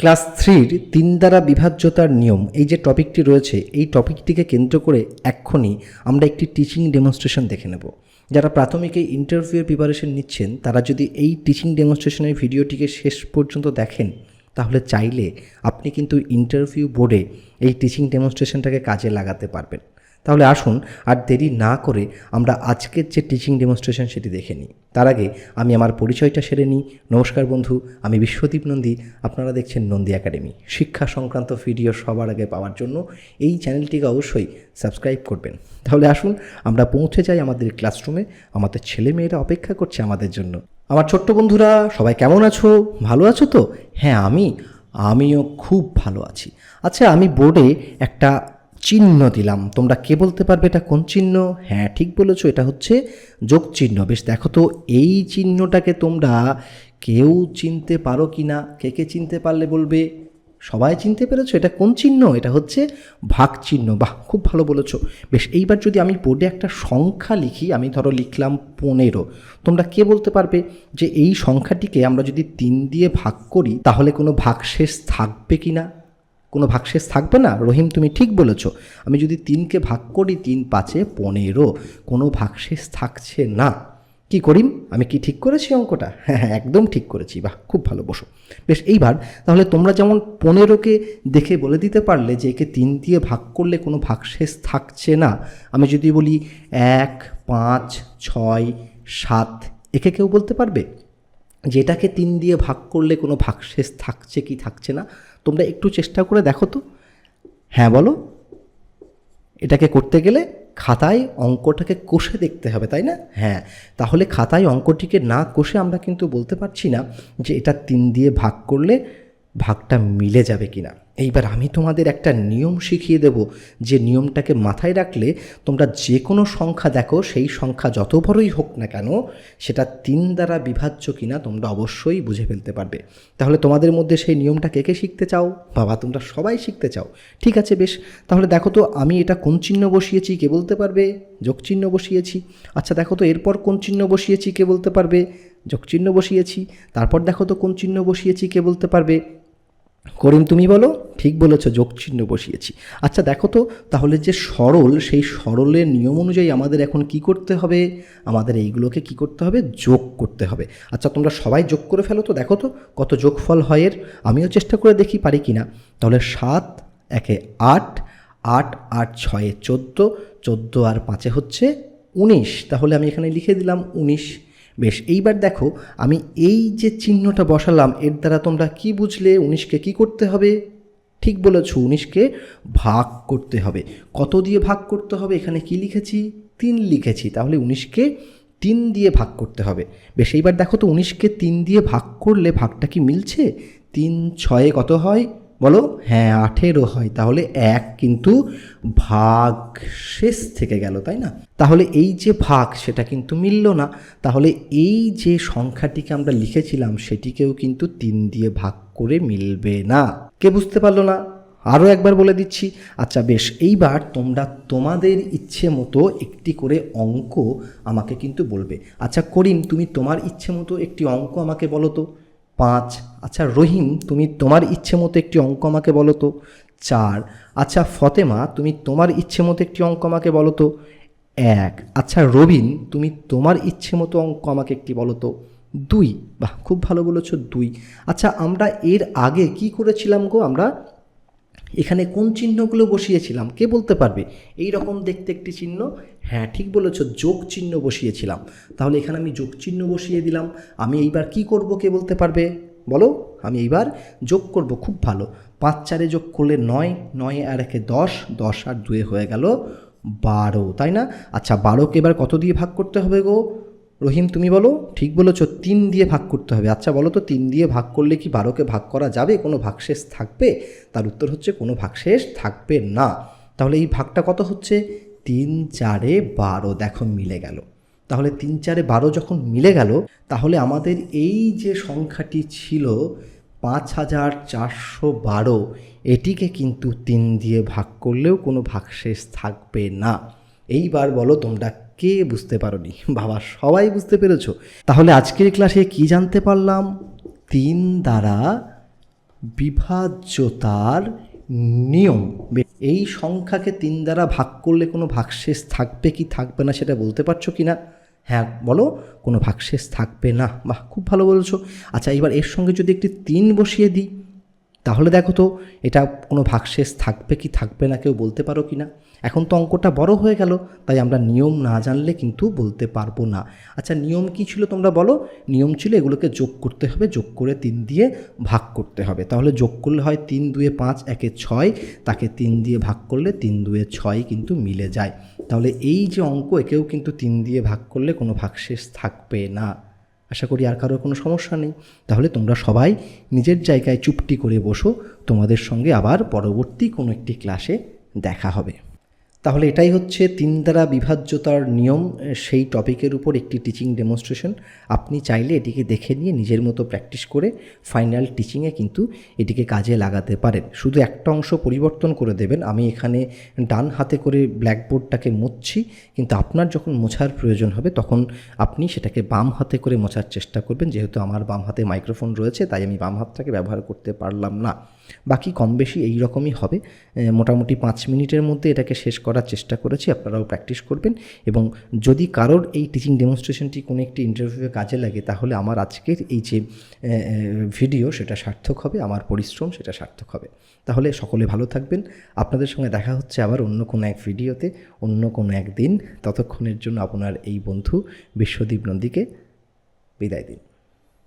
Class থ্রির তিন দ্বারা বিভাজ্যতার নিয়ম, এই যে টপিকটি রয়েছে, এই টপিকটিকে কেন্দ্র করে এক্ষুনি আমরা একটি টিচিং ডেমনস্ট্রেশন দেখে নেব। যারা প্রাথমিকে ইন্টারভিউয়ের প্রিপারেশন নিচ্ছেন, তারা যদি এই টিচিং ডেমনস্ট্রেশনের ভিডিওটিকে শেষ পর্যন্ত দেখেন, তাহলে চাইলে আপনি কিন্তু ইন্টারভিউ বোর্ডে এই টিচিং ডেমনস্ট্রেশনটাকে কাজে লাগাতে পারবেন। তাহলে আসুন আর দেরি না করে আমরা আজকের যে টিচিং ডেমনস্ট্রেশন সেটি দেখে নিই। তার আগে আমি আমার পরিচয়টা সেরে নিই। নমস্কার বন্ধু, আমি বিশ্বদীপ নন্দী। আপনারা দেখছেন নন্দী একাডেমি। শিক্ষা সংক্রান্ত ভিডিও সবার আগে পাওয়ার জন্য এই চ্যানেলটিকে অবশ্যই সাবস্ক্রাইব করবেন। তাহলে আসুন, আমরা পৌঁছে যাই আমাদের ক্লাসরুমে আমাদের ছেলে মেয়েরা অপেক্ষা করছে আমাদের জন্য। আমার ছোট্ট বন্ধুরা, সবাই কেমন আছো? ভালো আছো তো? হ্যাঁ আমি, আমিও খুব ভালো আছি। আচ্ছা আমি বোর্ডে একটা চিহ্ন দিলাম। তোমরা কে বলতে পারবে এটা কোন চিহ্ন? হ্যাঁ ঠিক বলেছ, এটা হচ্ছে যোগ চিহ্ন। বেশ, দেখো তো, এই চিহ্নটাকে তোমরা কেউ চিনতে পারো কি না? কে কে চিনতে পারলে বলবে? সবাই চিনতে পেরেছ? এটা কোন চিহ্ন? এটা হচ্ছে ভাগ চিহ্ন। বাহ, খুব ভালো বলেছ। বেশ, এইবার যদি আমি বোর্ডে একটা সংখ্যা লিখি, আমি ধরো লিখলাম পনেরো। তোমরা কে বলতে পারবে যে এই সংখ্যাটিকে আমরা যদি তিন দিয়ে ভাগ করি, তাহলে কোনো ভাগশেষ থাকবে কি না? কোনো ভাগশেষ থাকবে না? রহিম, তুমি ঠিক বলেছ। আমি যদি তিনকে ভাগ করি, তিন পাঁচে পনেরো, কোনো ভাগশেষ থাকছে না। কি করিম? আমি কি ঠিক করেছি অঙ্কটা? হ্যাঁ হ্যাঁ একদম ঠিক করেছি। বাহ, খুব ভালো, বসো। বেশ, এইবার তাহলে তোমরা যেমন পনেরোকে দেখে বলে দিতে পারলে যে একে তিন দিয়ে ভাগ করলে কোনো ভাগশেষ থাকছে না, আমি যদি বলি এক, পাঁচ, ছয়, সাত, একে কেউ বলতে পারবে? যেটাকে তিন দিয়ে ভাগ করলে কোনো ভাগশেষ থাকছে কি থাকছে না? তোমরা একটু চেষ্টা করে দেখো তো। হ্যাঁ বলো। এটাকে করতে গেলে খাতায় অঙ্কটাকে কষে দেখতে হবে, তাই না? হ্যাঁ তাহলে খাতায় অঙ্কটিকে না কষে আমরা কিন্তু বলতে পারছি না যে এটা তিন দিয়ে ভাগ করলে ভাগটা মিলে যাবে কিনা। এইবার আমি তোমাদের একটা নিয়ম শিখিয়ে দেব, যে নিয়মটাকে মাথায় রাখলে তোমরা যে কোনো সংখ্যা দেখো, সেই সংখ্যা যত বড়ই হোক না কেন, সেটা তিন দ্বারা বিভাজ্য কিনা তোমরা অবশ্যই বুঝে ফেলতে পারবে। তাহলে তোমাদের মধ্যে সেই নিয়মটা কে কে শিখতে চাও? বাবা, তোমরা সবাই শিখতে চাও। ঠিক আছে, বেশ। তাহলে দেখো তো, আমি এটা কোন চিহ্ন বসিয়েছি কে বলতে পারবে? যোগ চিহ্ন বসিয়েছি। আচ্ছা দেখো তো, এরপর কোন চিহ্ন বসিয়েছি কে বলতে পারবে? যোগ চিহ্ন বসিয়েছি। তারপর দেখো তো, কোন চিহ্ন বসিয়েছি কে বলতে পারবে? করিম, তুমি বলো, ঠিক বলেছ যোগ চিহ্ন বসিয়েছি। আচ্ছা দেখো তো, তাহলে যে সরল, সেই সরলের নিয়ম অনুযায়ী আমাদের এখন কি করতে হবে? আমাদের এইগুলোকে কি করতে হবে? যোগ করতে হবে। আচ্ছা তোমরা সবাই যোগ করে ফেলো তো, দেখো তো, কত যোগফল হয় এর। আমিও চেষ্টা করে দেখি পারি কি না। তাহলে সাত, একে আট আট আট, ছয়ে, চোদ্দ চোদ্দ আর পাঁচে হচ্ছে উনিশ। তাহলে আমি এখানে লিখে দিলাম উনিশ। বেশ, এইবার দেখো, আমি এই যে চিহ্নটা বসালাম, এর দ্বারা তোমরা কি বুঝলে, উনিশকে কি করতে হবে? ঠিক বলেছ, উনিশকে ভাগ করতে হবে। কত দিয়ে ভাগ করতে হবে? এখানে কি লিখেছি? তিন লিখেছি, তাহলে উনিশকে তিন দিয়ে ভাগ করতে হবে। বেশ, এইবার দেখো তো, উনিশকে তিন দিয়ে ভাগ করলে ভাগটা কি মিলছে? তিন ছয়ে কত হয়? বলো? হ্যাঁ আঠেরো হয়। তাহলে এক কিন্তু ভাগ শেষ থেকে গেল, তাই না? তাহলে এই যে ভাগ, সেটা কিন্তু মিলল না। তাহলে এই যে সংখ্যাটিকে আমরা লিখেছিলাম, সেটিকেও কিন্তু তিন দিয়ে ভাগ করে মিলবে না। কে বুঝতে পারল না? আরও একবার বলে দিচ্ছি। আচ্ছা বেশ, এইবার তোমরা তোমাদের ইচ্ছে মতো একটি করে অঙ্ক আমাকে কিন্তু বলবে। আচ্ছা করিম, তুমি তোমার ইচ্ছে মতো একটি অঙ্ক আমাকে বলো তো। পাঁচ আচ্ছা রহিম, তুমি তোমার ইচ্ছে মতো একটি অঙ্ক আমাকে বলো তো। চার আচ্ছা ফতেমা, তুমি তোমার ইচ্ছে মতো একটি অঙ্ক আমাকে বলো তো। এক আচ্ছা রবিন, তুমি তোমার ইচ্ছে মতো অঙ্ক আমাকে একটি বলো তো। দুই, বাহ, খুব ভালো বলেছ, দুই। আচ্ছা আমরা এর আগে কি করেছিলাম গো আমরা? এখানে কোন চিহ্নগুলো বসিয়েছিলাম? কে বলতে পারবে? এই রকম দেখতে একটি চিহ্ন। হ্যাঁ ঠিক বলেছ, যোগ চিহ্ন বসিয়েছিলাম। তাহলে এখানে আমি যোগ চিহ্ন বসিয়ে দিলাম। আমি এইবার কি করব কে বলতে পারবে? বলো, আমি এইবার যোগ করব, খুব ভালো। পাঁচ চারে যোগ করলে নয় নয় আর একে দশ দশ আর দুয়ে হয়ে গেল বারো, তাই না? আচ্ছা বারোকে এবার কত দিয়ে ভাগ করতে হবে গো? রহিম, তুমি বলো, ঠিক বলেছ, তিন দিয়ে ভাগ করতে হবে। আচ্ছা বলো তো, তিন দিয়ে ভাগ করলে কি বারোকে ভাগ করা যাবে? কোনো ভাগশেষ থাকবে? তার উত্তর হচ্ছে, কোনো ভাগশেষ থাকবে না। তাহলে এই ভাগটা কত হচ্ছে? তিন চারে বারো, দেখো, মিলে গেল। তাহলে তিন চারে বারো যখন মিলে গেল, তাহলে আমাদের এই যে সংখ্যাটি ছিল পাঁচ হাজার চারশো বারো, এটিকে কিন্তু তিন দিয়ে ভাগ করলেও কোনো ভাগশেষ থাকবে না। এইবার বলো তোমরা কে বুঝতে পারোনি? বাবা, সবাই বুঝতে পেরেছ। তাহলে আজকের ক্লাসে কি জানতে পারলাম? তিন দ্বারা বিভাজ্যতার নিয়ম। এই সংখ্যাকে তিন দ্বারা ভাগ করলে কোনো ভাগশেষ থাকবে কি থাকবে না সেটা বলতে পারছ কি না হ্যাঁ বলো, কোনো ভাগশেষ থাকবে না। বাহ, খুব ভালো বলছো। আচ্ছা এবার এর সঙ্গে যদি একটি তিন বসিয়ে দিই। তাহলে দেখো তো, এটা কোনো ভাগশেষ থাকবে কি থাকবে না কেউ বলতে পারো কি না? এখন তো অঙ্কটা বড় হয়ে গেল, তাই আমরা নিয়ম না জানলে কিন্তু বলতে পারব না। আচ্ছা নিয়ম কি ছিল তোমরা বলো? নিয়ম ছিল এগুলোকে যোগ করতে হবে, যোগ করে তিন দিয়ে ভাগ করতে হবে। তাহলে যোগ করলে হয় তিন দুয়ে পাঁচ, একে ছয়, তাকে তিন দিয়ে ভাগ করলে তিন দুয়ে ছয় কিন্তু মিলে যায়। তাহলে এই যে অঙ্ক, একেও কিন্তু তিন দিয়ে ভাগ করলে কোনো ভাগশেষ থাকবে না। আশা করি আর কারও কোনো সমস্যা নেই। তাহলে তোমরা সবাই নিজের জায়গায় চুপটি করে বসো। তোমাদের সঙ্গে আবার পরবর্তী কোনো একটি ক্লাসে দেখা হবে। তাহলে এটাই হচ্ছে তিন দ্বারা বিভাজ্যতার নিয়ম, সেই টপিকের উপর একটি টিচিং ডেমনস্ট্রেশন আপনি চাইলে এটিকে দেখে নিয়ে নিজের মতো প্র্যাকটিস করে ফাইনাল টিচিংয়ে কিন্তু এটিকে কাজে লাগাতে পারেন। শুধু একটা অংশ পরিবর্তন করে দেবেন। আমি এখানে ডান হাতে করে ব্ল্যাকবোর্ডটাকে মুছছি, কিন্তু আপনার যখন মোছার প্রয়োজন হবে, তখন আপনি সেটাকে বাম হাতে করে মোছার চেষ্টা করবেন। যেহেতু আমার বাম হাতে মাইক্রোফোন রয়েছে, তাই আমি বাম হাতটাকে ব্যবহার করতে পারলাম না। বাকি কম বেশি এই রকমই হবে মোটামুটি পাঁচ মিনিটের মধ্যে এটাকে শেষ করার চেষ্টা করেছি, আপনারাও প্র্যাকটিস করবেন। এবং যদি কারোর এই টিচিং ডেমনস্ট্রেশনটি কোনো একটি ইন্টারভিউয়ে কাজে লাগে, তাহলে আমার আজকের এই যে ভিডিও সেটা সার্থক হবে, আমার পরিশ্রম সেটা সার্থক হবে। তাহলে সকলে ভালো থাকবেন। আপনাদের সঙ্গে দেখা হচ্ছে আবার অন্য কোনো এক ভিডিওতে অন্য কোনো একদিন। ততক্ষণের জন্য আপনার এই বন্ধু বিশ্বদীপ নন্দীকে বিদায় দিন।